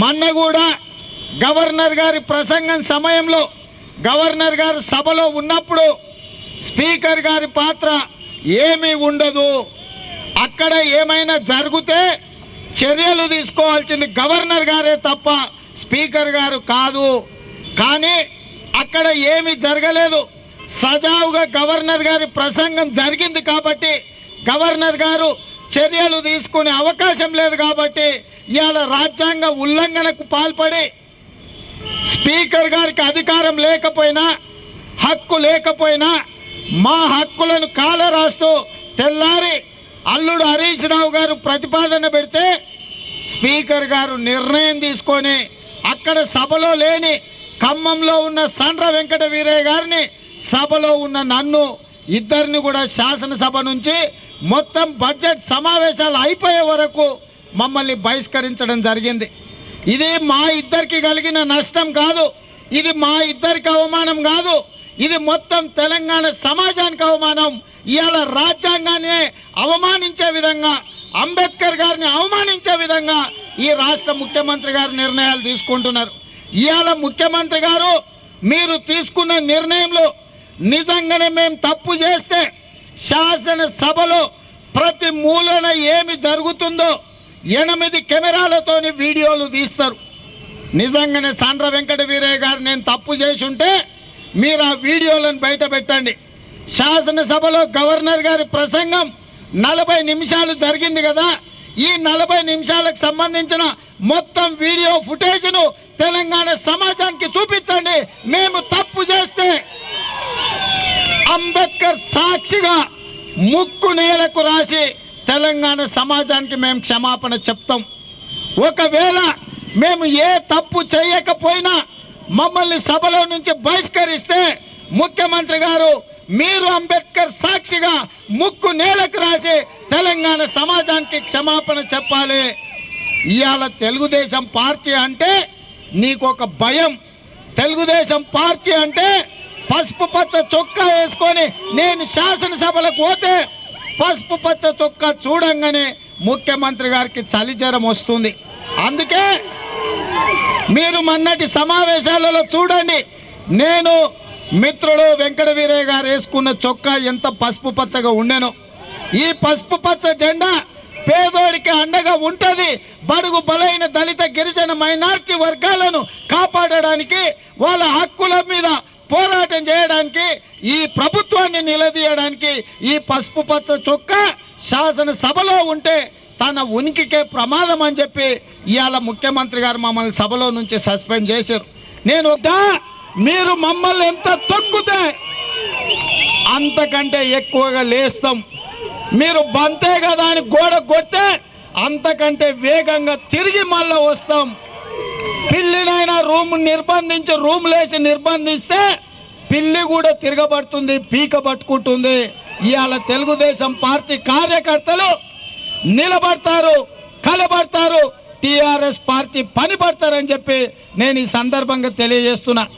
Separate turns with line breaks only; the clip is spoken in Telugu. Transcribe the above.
మొన్న కూడా గవర్నర్ గారి ప్రసంగం సమయంలో గవర్నర్ గారు సభలో ఉన్నప్పుడు స్పీకర్ గారి పాత్ర ఏమీ ఉండదు. అక్కడ ఏమైనా జరిగితే చర్యలు తీసుకోవాల్సింది గవర్నర్ గారే తప్ప స్పీకర్ గారు కాదు. కానీ అక్కడ ఏమీ జరగలేదు. సజావుగా గవర్నర్ గారి ప్రసంగం జరిగింది కాబట్టి గవర్నర్ గారు చర్యలు తీసుకునే అవకాశం లేదు కాబట్టి ఇవాళ రాజ్యాంగ ఉల్లంఘనకు పాల్పడి స్పీకర్ గారికి అధికారం లేకపోయినా హక్కు లేకపోయినా మా హక్కులను కాల రాస్తూ తెల్లారి అల్లుడు హరీష్ రావు గారు ప్రతిపాదన పెడితే స్పీకర్ గారు నిర్ణయం తీసుకొని అక్కడ సభలో లేని ఖమ్మంలో ఉన్న సండ్ర వెంకట వీరయ్య గారిని సభలో ఉన్న నన్ను ఇద్దరిని కూడా శాసనసభ నుంచి మొత్తం బడ్జెట్ సమావేశాలు అయిపోయే వరకు మమ్మల్ని బహిష్కరించడం జరిగింది. ఇది మా ఇద్దరికి కలిగిన నష్టం కాదు. ఇది మా ఇద్దరికి అవమానం కాదు. ఇది మొత్తం తెలంగాణ సమాజానికి అవమానం. ఇవాళ రాజ్యాంగాన్ని అవమానించే విధంగా అంబేద్కర్ గారిని అవమానించే విధంగా ఈ రాష్ట్ర ముఖ్యమంత్రి గారు నిర్ణయాలు తీసుకుంటున్నారు. ఇవాళ ముఖ్యమంత్రి గారు మీరు తీసుకున్న నిర్ణయంలో నిజంగానే మేము తప్పు చేస్తే శాసనసభలో ప్రతి మూలన ఏమి జరుగుతుందో ఎనిమిది కెమెరాలతోని వీడియోలు తీస్తారు. నిజంగానే సాండ్ర వెంకట వీరయ్య గారు నేను తప్పు చేసి ఉంటే మీరు ఆ వీడియోలను బయట పెట్టండి. శాసనసభలో గవర్నర్ గారి ప్రసంగం నలభై నిమిషాలు జరిగింది కదా ఈ నలభై నిమిషాలకు సంబంధించిన మొత్తం వీడియో ఫుటేజ్ను తెలంగాణ సమాజానికి చూపించండి. మేము తప్పు చేస్తే అంబేద్కర్ సాక్షిగా ముక్కు నేలకు రాసి తెలంగాణ సమాజానికి మేము క్షమాపణ చెప్తాం. ఒకవేళ మేము ఏ తప్పు చేయకపోయినా మమ్మల్ని సభలో నుంచి బహిష్కరిస్తే ముఖ్యమంత్రి గారు మీరు అంబేద్కర్ సాక్షిగా ముక్కు నేలకు రాసి తెలంగాణ సమాజానికి క్షమాపణ చెప్పాలి. ఇవాళ తెలుగుదేశం పార్టీ అంటే నీకు ఒక భయం. తెలుగుదేశం పార్టీ అంటే పసుపు పచ్చ చొక్కా వేసుకొని నేను శాసనసభలకు పోతే పసుపు పచ్చ చొక్కా చూడంగానే ముఖ్యమంత్రి గారికి చలిజ్వరం వస్తుంది. అందుకే మీరు మొన్నటి సమావేశాలలో చూడండి. నేను మిత్రుడు వెంకట వీరయ్య గారు వేసుకున్న చొక్కా ఎంత పసుపు పచ్చగా ఉండెను. ఈ పసుపు పచ్చ జెండా పేదోడికి అండగా ఉంటుంది. బడుగు బలైన దళిత గిరిజన మైనార్టీ వర్గాలను కాపాడడానికి వాళ్ళ హక్కుల మీద పోరాటం చేయడానికి ఈ ప్రభుత్వాన్ని నిలదీయడానికి ఈ పసుపు పచ్చ చొక్కా శాసనసభలో ఉంటే తన ఉనికికే ప్రమాదం అని చెప్పి ఇవాళ ముఖ్యమంత్రి గారు మమ్మల్ని సభలో నుంచి సస్పెండ్ చేశారు. నేను మీరు మమ్మల్ని ఎంత తొక్కుతే అంతకంటే ఎక్కువగా లేస్తాం. మీరు బంతే కదా అని గోడ కొడితే అంతకంటే వేగంగా తిరిగి మళ్ళా వస్తాం. పిల్లిన రూమ్ నిర్బంధించి రూమ్ లేసి నిర్బంధిస్తే పిల్లి కూడా తిరగబడుతుంది పీక పట్టుకుంటుంది. ఇవాళ తెలుగుదేశం పార్టీ కార్యకర్తలు నిలబడతారు కలబడతారు టిఆర్ఎస్ పార్టీ పని పడతారని చెప్పి నేను ఈ సందర్భంగా తెలియజేస్తున్నా.